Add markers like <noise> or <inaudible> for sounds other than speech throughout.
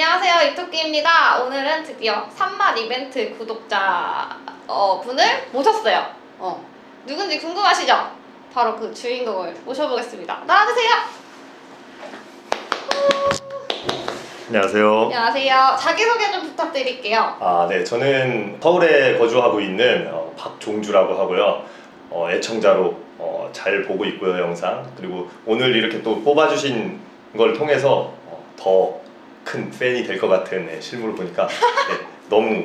안녕하세요 이토끼입니다. 오늘은 드디어 3만 이벤트 구독자 어, 분을 모셨어요. 어, 누군지 궁금하시죠? 바로 그 주인공을 모셔보겠습니다. 나와주세요. 안녕하세요. 안녕하세요. 자기소개 좀 부탁드릴게요. 아, 네. 저는 서울에 거주하고 있는 어, 박종주라고 하고요. 어, 애청자로 어, 잘 보고 있고요, 영상. 그리고 오늘 이렇게 또 뽑아주신 걸 통해서 어, 더 큰 팬이 될 것 같은 네, 실물을 보니까 네, <laughs> 너무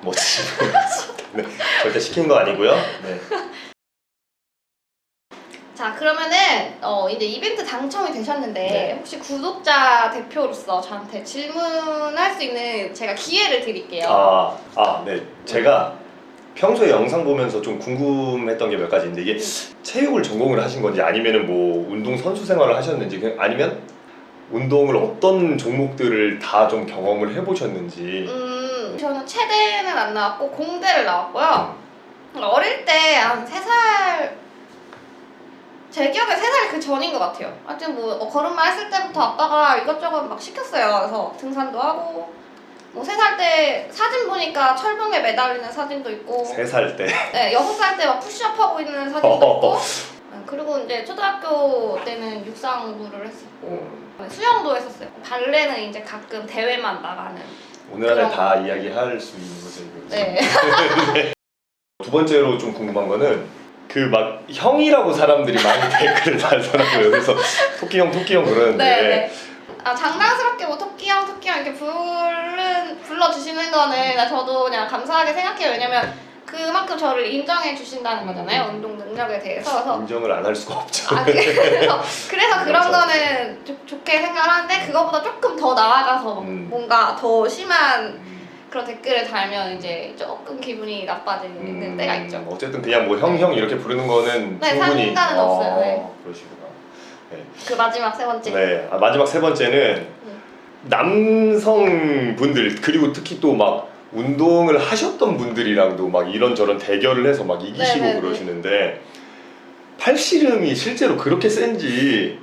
멋지신 것 같습니다. 네, 절대 시킨 거 아니고요. 네. 자 그러면은 어, 이제 이벤트 당첨이 되셨는데 네. 혹시 구독자 대표로서 저한테 질문할 수 있는 제가 기회를 드릴게요. 아, 아, 네. 제가 평소에 영상 보면서 좀 궁금했던 게 몇 가지 있는데 이게 체육을 전공을 하신 건지 아니면은 뭐 운동 선수 생활을 하셨는지 아니면 운동을 어떤 종목들을 다 좀 경험을 해보셨는지. 음, 저는 체대는 안 나왔고 공대를 나왔고요. 어릴 때 한 3살 제 기억에 3살 그 전인 것 같아요. 하여튼 뭐 어, 걸음마 했을 때부터 아빠가 이것저것 막 시켰어요. 그래서 등산도 하고. 뭐 3살 때 사진 보니까 철봉에 매달리는 사진도 있고. 세살 때. 네, 6살 때 막 푸시업 하고 있는 사진도 있고. <laughs> 네, 그리고 이제 초등학교 때는 육상부를 했었고 네, 수영도 했었어요. 발레는 이제 가끔 대회만 나가는 오늘 안에. 다 이야기할 수 있는 거죠. 이거. 네. <laughs> 두 번째로 좀 궁금한 거는 그 막 형이라고 사람들이 많이 <laughs> 댓글을 달더라고요. 그래서 토끼 형, 토끼 형 그러는데 네, 네. 아 장난스럽게 뭐 토끼 형 토끼 형 이렇게 부른 불러주시는 거는 저도 그냥 감사하게 생각해요. 왜냐면 그만큼 저를 인정해 주신다는 거잖아요. 운동 능력에 대해서. 그래서 인정을 안 할 수가 없죠. 아 그래서 <laughs> 그래서 그런 맞아. 거는 좋- 좋게 생각하는데 그거보다 조금 더 나아가서 음. 뭔가 더 심한 음. 그런 댓글을 달면 이제 조금 기분이 나빠지는 음, 때가 있죠. 어쨌든 그냥 뭐 형 형 이렇게 부르는 거는 네, 충분히 상관은 어, 없어요. 네. 그러시구나. 그 마지막 세 번째. 네. 아, 마지막 세 번째는 남성 분들 그리고 특히 또 막 운동을 하셨던 분들이랑도 막 이런저런 대결을 해서 막 이기시고 네, 네, 네. 그러시는데 팔씨름이 실제로 그렇게 센지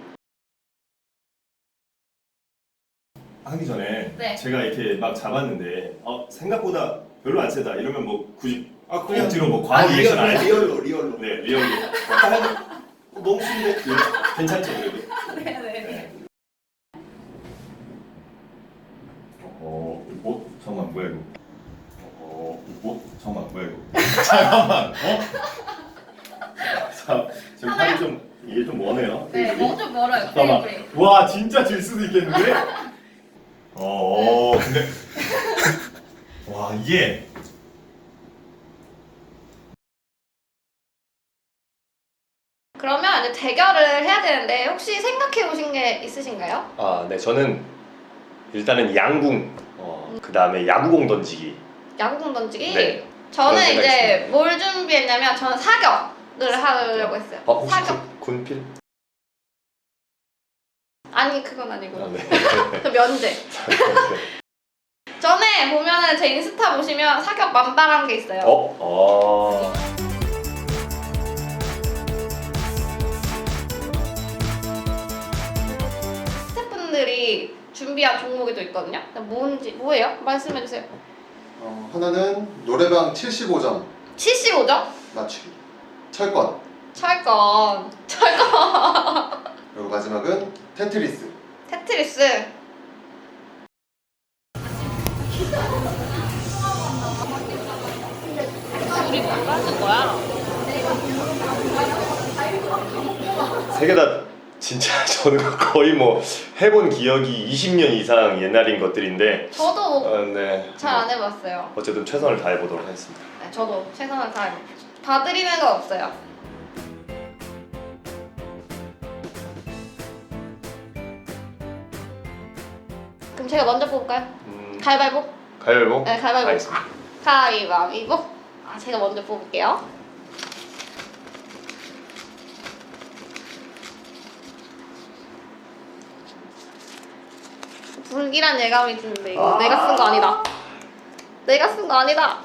하기 전에 네. 제가 이렇게 막 잡았는데 어, 생각보다 별로 안 세다 이러면 뭐 굳이 아 억지로 뭐 아, 과거 리액션 안 리얼, 해요? 리얼로 리얼로 네, 리얼리. 어, 너무 순데 괜찮죠, 그래도? 네 네. 어, 어, 잠깐만, 뭐야 이거? 어, 어, 잠깐만, 뭐야 이거? 잠깐만, 어? 자, 지금 팔이 좀 이게 좀 머네요. 네, 너무 좀 멀어요. 잠깐만. 테이블이. 와, 진짜 질 수도 있겠는데? 어, 어, 근데 <laughs> 와 이게 그러면 이제 대결을 해야 되는데 혹시 생각해 오신 게 있으신가요? 아, 네, 저는 일단은 양궁, 어, 그 다음에 야구공 던지기. 야구공 던지기? 네. 저는 생각이 이제 뭘 준비했냐면 저는 사격을 하려고 했어요. 어, 혹시 사격. 군- 군필? 아니 그건 아니고 아, 네. <laughs> 그 <laughs> 면제. 전에 보면은 제 인스타 보시면 사격 만발한 게 있어요. 어? 어. 스태프분들이 준비한 종목이 또 있거든요. 뭔지 뭐예요? 말씀해 주세요. 어, 하나는 노래방 75점 75점? 맞추기 철권 철권. 철권. 그리고 마지막은 테트리스 테트리스. 우리 뭐 하는 거야? 세개다 진짜 <laughs> 저는 거의 뭐 해본 기억이 20년 이상 옛날인 것들인데 저도 어, 네. 잘 안 해봤어요. 어쨌든 최선을 다해 보도록 하겠습니다. 네, 저도 최선을 다해. 봐드리는 건 없어요. 그럼 제가 먼저 뽑을까요? 음, 가위바위보? 가위바위보? 네, 가위바위보. 알겠습니다. 가위바위보. 아, 제가 먼저 뽑을게요. 불길한 예감이 드는데 이거 아. 내가 쓴 거 아니다. 내가 쓴 거 아니다.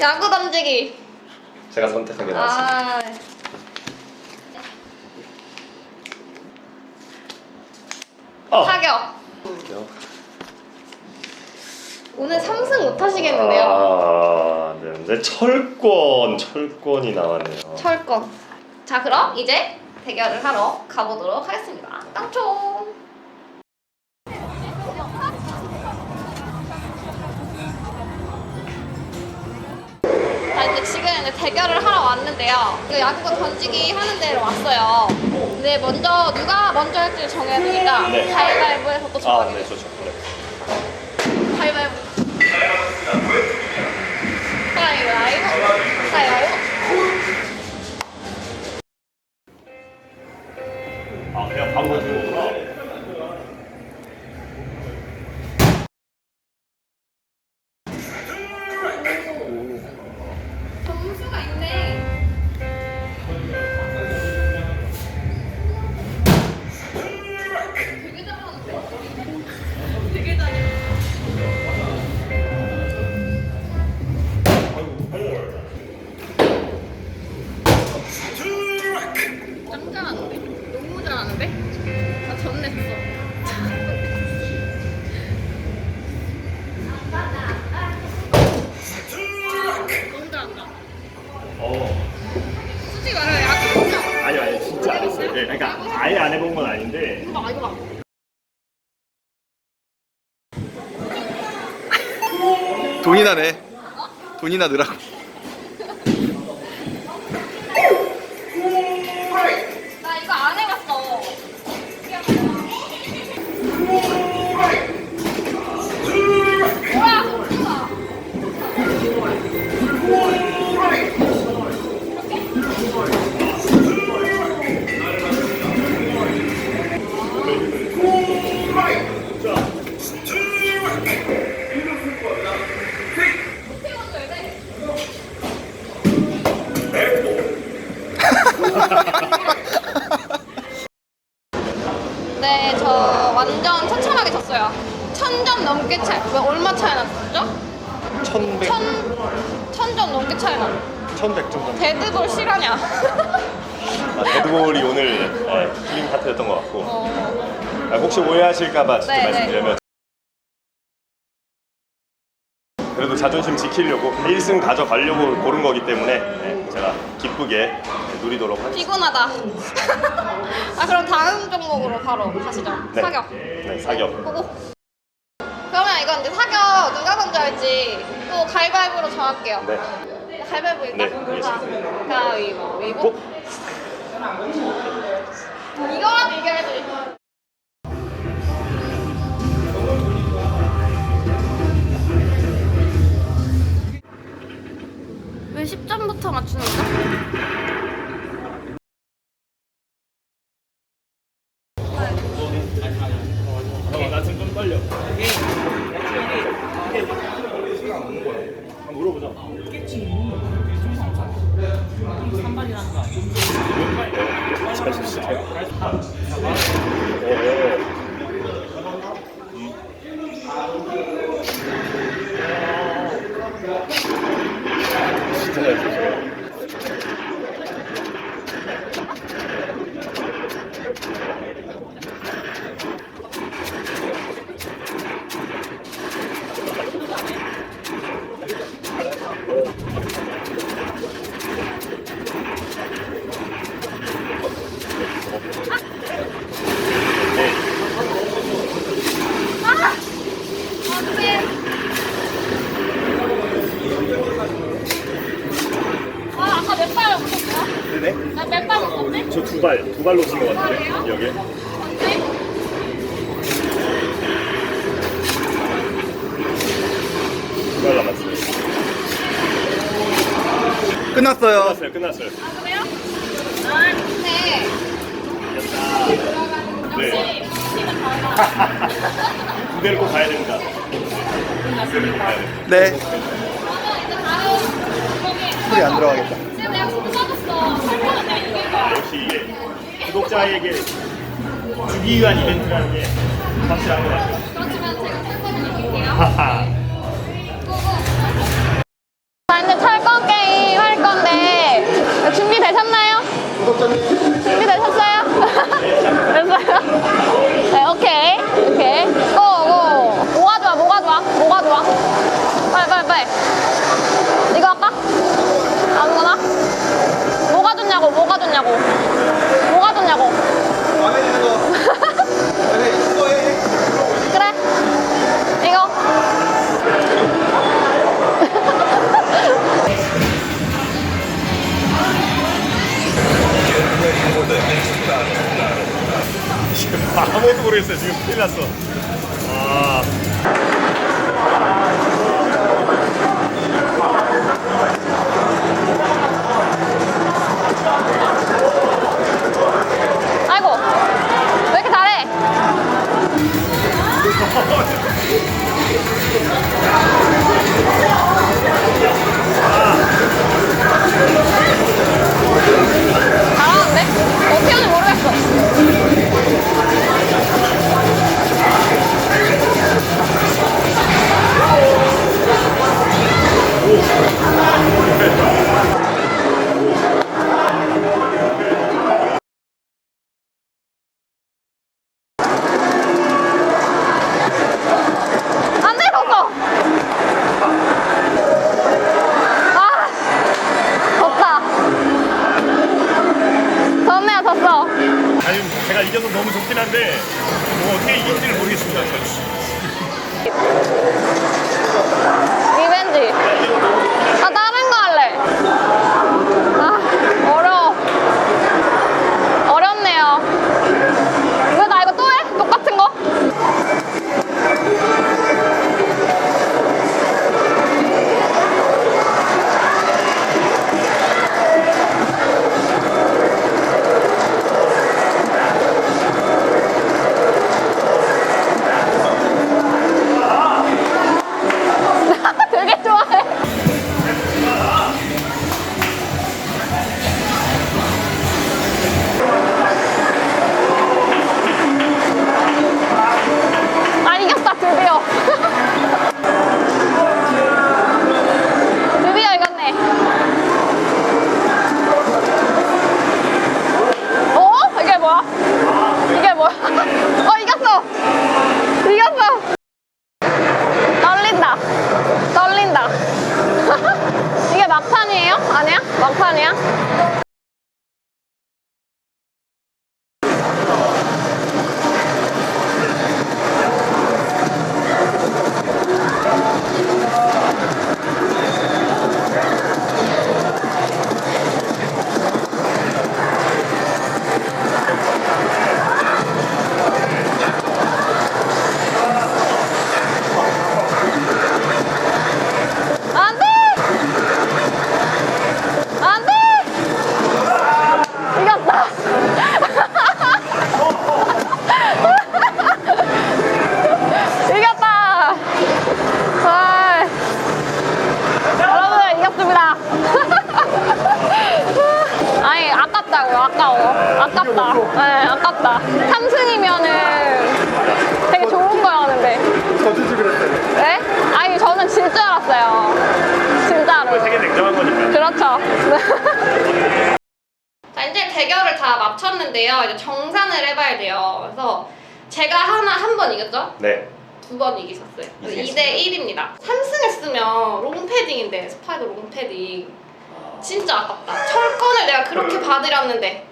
야구 던지기. 제가 선택하게 나왔습니다. 아. 아, 사격. 볼게요. 오늘 3승 못 하시겠는데요? 아, 네. 근데 철권, 철권이 나왔네요. 철권. 자, 그럼 이제 대결을 하러 가보도록 하겠습니다. 땅총! 대결을 하러 왔는데요. 그 야구가 던지기 하는 데로 왔어요. 근데 먼저 누가 먼저 할지 정해야 되니까 네. 가위바위보에서 또 아, 정하게 네, 돼요. 좋죠. 네. 되게 잘해. 돈이나 내. 돈이나 넣으라고. 혹시 오해하실까봐 진짜 네, 말씀드리면 그래도 자존심 지키려고 1승 가져가려고 고른 거기 때문에 네, 제가 기쁘게 누리도록 하겠습니다. 피곤하다. <laughs> 아, 그럼 다음 종목으로 바로 가시죠. 네. 사격. 네, 사격. 보고. 그러면 이건 이제 사격 누가 먼저 할지 또 가위바위보로 정할게요. 네. 가위바위보 일단. 네, 알겠습니다. 가위바위보. 꼭 이거라도 이겨야지. 10점부터 맞추는 거야? 나 지금 좀 떨려. 한번 물어보자 잘 주세요. 안 돼. 아, 아까 몇발 먹었어? 네네. 나몇발 먹었지? 저 두 발, 두 발로 친것 같은데? 여기. 두 발 남았어요. 끝났어요. 끝났어요, 끝났어요. 아, 그래요? 아, 좋네. 네. 역시, 팀은 <laughs> 다르다. 군대를 꼭 가야 됩니다. 됩니다. 네. 소리 안 들어가겠다. 역시 이게 구독자에게 주기 위한 이벤트라는 게 확실한 것 같아요. 그렇지만 제가 설명을 이길게요. 아무것도 모르겠어요. 지금 큰일 났어. 다 마쳤는데요. 이제 정산을 해봐야 돼요. 그래서 제가 하나 한 번 이겼죠? 네. 두 번 이기셨어요. 이기겠습니다. 2대 1입니다. 3승 했으면 롱패딩인데, 스파이더 롱패딩. 진짜 아깝다. 철권을 내가 그렇게 받으렸는데.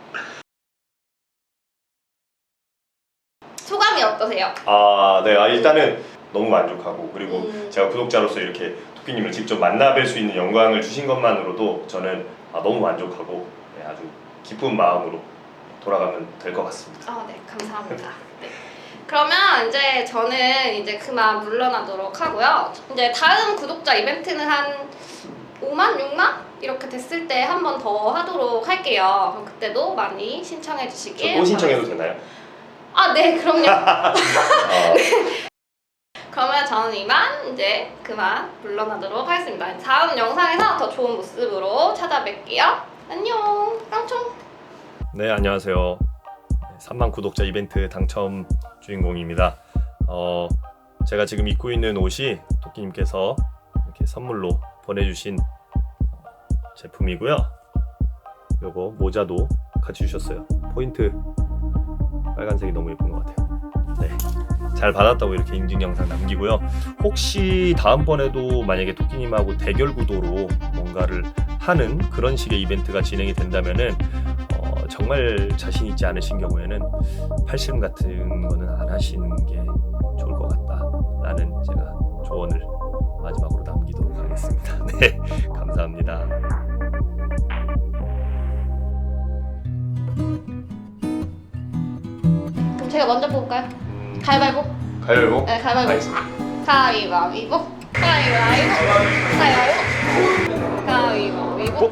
소감이 어떠세요? 아, 네. 아, 일단은 너무 만족하고 그리고 음. 제가 구독자로서 이렇게 토끼님을 직접 만나뵐 수 있는 영광을 주신 것만으로도 저는 아, 너무 만족하고 네, 아주 기쁜 마음으로 돌아가면 될 것 같습니다. 아, 네, 감사합니다. 네. 그러면 이제 저는 이제 그만 물러나도록 하고요. 이제 다음 구독자 이벤트는 한 5만, 6만 이렇게 됐을 때 한 번 더 하도록 할게요. 그럼 그때도 많이 신청해 저 주시길. 또 신청해도. 되나요? 아, 네, 그럼요. 아, <laughs> <laughs> 그러면 저는 이만 이제 그만 물러나도록 하겠습니다. 다음 영상에서 더 좋은 모습으로 찾아뵐게요. 안녕, 깡총. 네, 안녕하세요. 3만 구독자 이벤트 당첨 주인공입니다. 어, 제가 지금 입고 있는 옷이 토끼님께서 이렇게 선물로 보내주신 제품이고요. 요거 모자도 같이 주셨어요. 포인트 빨간색이 너무 예쁜 것 같아요. 네, 잘 받았다고 이렇게 인증 영상 남기고요. 혹시 다음번에도 만약에 토끼님하고 대결 구도로 뭔가를 하는 그런 식의 이벤트가 진행이 된다면은 어, 정말 자신 있지 않으신 경우에는 팔씨름 같은 거는 안 하시는 게 좋을 것 같다라는 제가 조언을 마지막으로 남기도록 하겠습니다. <laughs> 네, 감사합니다. 제가 먼저 볼까요? 음, 가위바위보. 가위바위보. 네, 가위바위보. 알겠습니다. 가위바위보. 가위바위보. 가위바위보. 가위바위보.